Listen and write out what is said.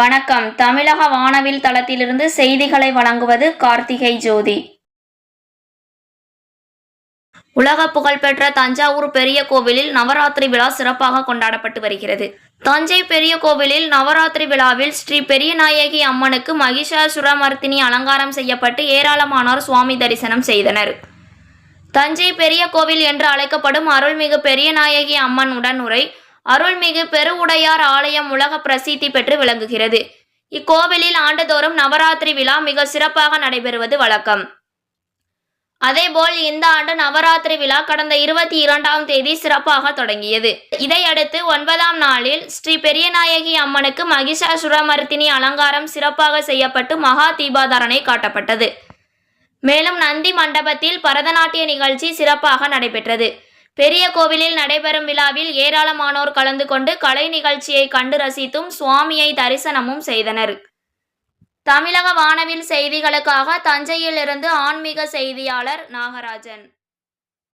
வணக்கம். தமிழக வானவில் தளத்திலிருந்து செய்திகளை வழங்குவது கார்த்திகை ஜோதி. உலக புகழ்பெற்ற தஞ்சாவூர் பெரிய கோவிலில் நவராத்திரி விழா சிறப்பாக கொண்டாடப்பட்டு வருகிறது. தஞ்சை பெரிய கோவிலில் நவராத்திரி விழாவில் ஸ்ரீ பெரியநாயகி அம்மனுக்கு மகிஷாசுரமர்த்தினி அலங்காரம் செய்யப்பட்டு ஏராளமானோர் சுவாமி தரிசனம் செய்தனர். தஞ்சை பெரிய கோவில் என்று அழைக்கப்படும் அருள்மிகு பெரியநாயகி அம்மன் உடனுரை அருள்மிகு பெருவுடையார் ஆலயம் உலக பிரசித்தி பெற்று விளங்குகிறது. இக்கோவிலில் ஆண்டுதோறும் நவராத்திரி விழா மிக சிறப்பாக நடைபெறுவது வழக்கம். அதேபோல் இந்த ஆண்டு நவராத்திரி விழா கடந்த இருபத்தி இரண்டாம் தேதி சிறப்பாக தொடங்கியது. இதையடுத்து ஒன்பதாம் நாளில் ஸ்ரீ பெரியநாயகி அம்மனுக்கு மகிஷாசுரமர்த்தினி அலங்காரம் சிறப்பாக செய்யப்பட்டு மகா தீபாதாரணை காட்டப்பட்டது. மேலும் நந்தி மண்டபத்தில் பரதநாட்டிய நிகழ்ச்சி சிறப்பாக நடைபெற்றது. பெரிய கோவிலில் நடைபெறும் விழாவில் ஏராளமானோர் கலந்து கொண்டு கலை நிகழ்ச்சியை கண்டு ரசித்தும் சுவாமியை தரிசனமும் செய்தனர். தமிழக வானவில் செய்திகளுக்காக தஞ்சையிலிருந்து ஆன்மீக செய்தியாளர் நாகராஜன்.